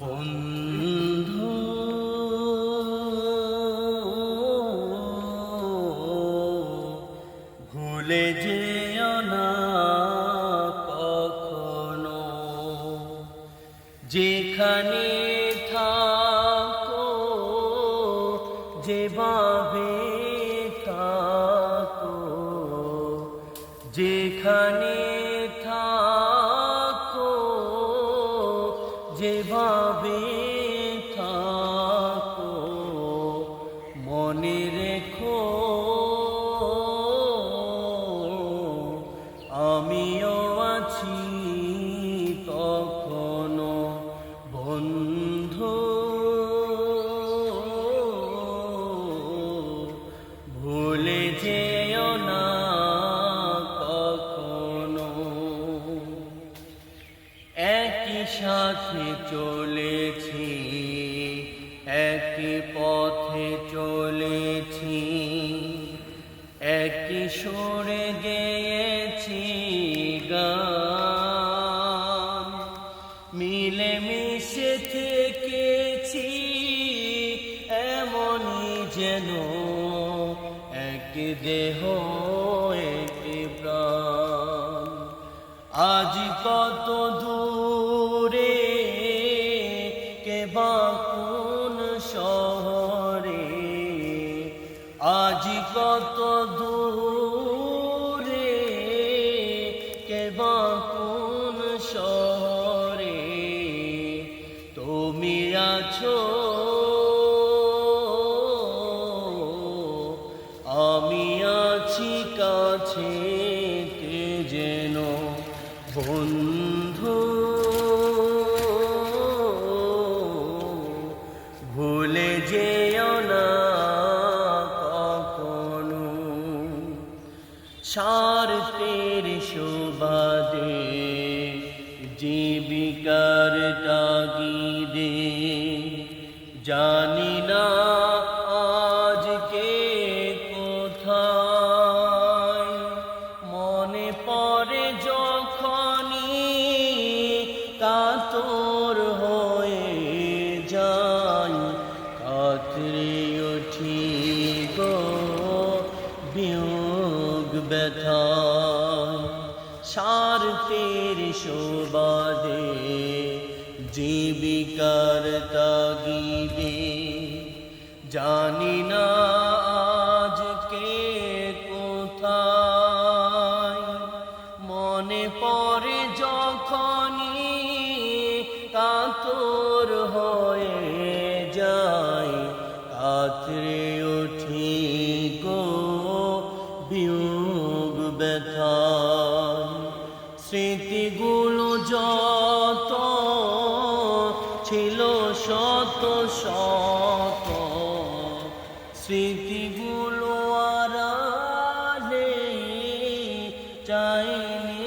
বন্ধু যেও না যেখানে থাকো যেভাবে থাকো যেখানে যেভাবে থাকো মনে রেখো আমিও আছি তখনো বন্ধু। ভুলে যেও একই সাথে চলেছি, একই পথে চলেছি, একই সুরে গেয়েছি গান। মিলে মিশে থেকেছি, এমনই যেন এক দেহ, এক প্রাণ। আজ কত দূরে আজ কত দূরে কে কোন শহরে? তুমি আছো আমি আছি কাছে কে যেন বন্ধু স্বার্থের সুবাদে জীবিকার তাগিদে। জানি না আজকে কোথায়। মনে পরে পড়ে যখনই কাতর হয়ে যায়, কাতরে উঠি ব্যথা স্বার্থের শোবাদে, জীবিকার তাগিদে। জানি না আজকে কোথায়, মনে পড়ে যখনই কাতর হয়ে যায়, কাতরে স্মৃতিগুলো যত ছিল শত শত। স্মৃতিগুলো আর চাইনি